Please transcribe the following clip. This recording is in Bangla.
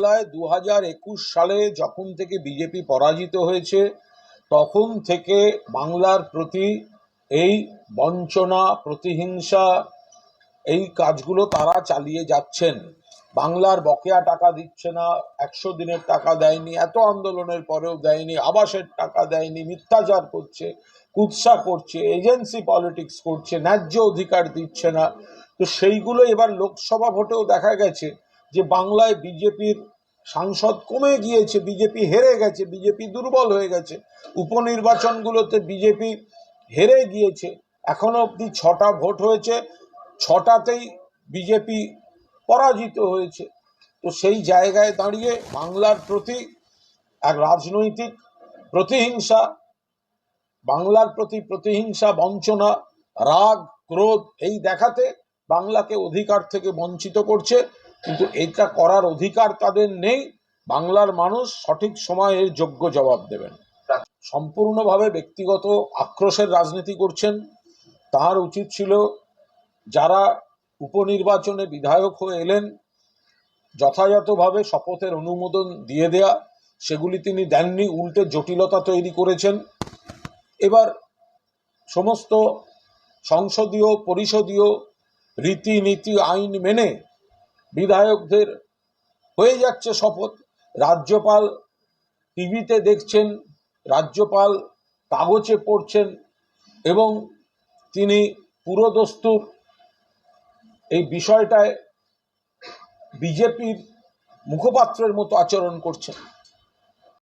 বাংলায় দু হাজার একুশ সালে যখন থেকে বিজেপি পরাজিত হয়েছে, তখন থেকে বাংলার প্রতি এই বঞ্চনা, প্রতিহিংসা, এই কাজগুলো তারা চালিয়ে যাচ্ছেন। বাংলার বকেয়া টাকা দিচ্ছে না, একশো দিনের টাকা দেয়নি, এত আন্দোলনের পরেও দেয়নি, আবাসের টাকা দেয়নি, মিথ্যাচার করছে, কুৎসা করছে, এজেন্সি পলিটিক্স করছে, ন্যায্য অধিকার দিচ্ছে না। তো সেইগুলো এবার লোকসভা ভোটেও দেখা গেছে। যে বাংলায় বিজেপির সাংসদ কমে গিয়েছে, বিজেপি হেরে গেছে, বিজেপি দুর্বল হয়ে গেছে। উপনির্বাচনগুলোতে বিজেপি হেরে গিয়েছে। এখনও অবধি ছটা ভোট হয়েছে, ছটাতেই বিজেপি পরাজিত হয়েছে। তো সেই জায়গায় দাঁড়িয়ে বাংলার প্রতি এক রাজনৈতিক প্রতিহিংসা, বাংলার প্রতি প্রতিহিংসা, বঞ্চনা, রাগ, ক্রোধ, এই দেখাতে বাংলাকে অধিকার থেকে বঞ্চিত করছে। কিন্তু এটা করার অধিকার তাদের নেই। বাংলার মানুষ সঠিক সময়ে এর যোগ্য জবাব দেবেন। সম্পূর্ণভাবে ব্যক্তিগত আক্রোশের রাজনীতি করছেন। তার উচিত ছিল যারা উপনির্বাচনে বিধায়ক হয়ে এলেন, যথাযথভাবে শপথের অনুমোদন দিয়ে দেয়া, সেগুলি তিনি দেননি, উল্টে জটিলতা তৈরি করেছেন। এবার সমস্ত সংসদীয়, পরিষদীয় রীতিনীতি, আইন মেনে বিধায়কদের হয়ে যাচ্ছে শপথ। রাজ্যপাল টিভিতে দেখছেন, রাজ্যপাল কাগজে পড়ছেন এবং তিনি পুরোদস্তুর। এই বিষয়টায় বিজেপির মুখপাত্রের মতো আচরণ করছেন।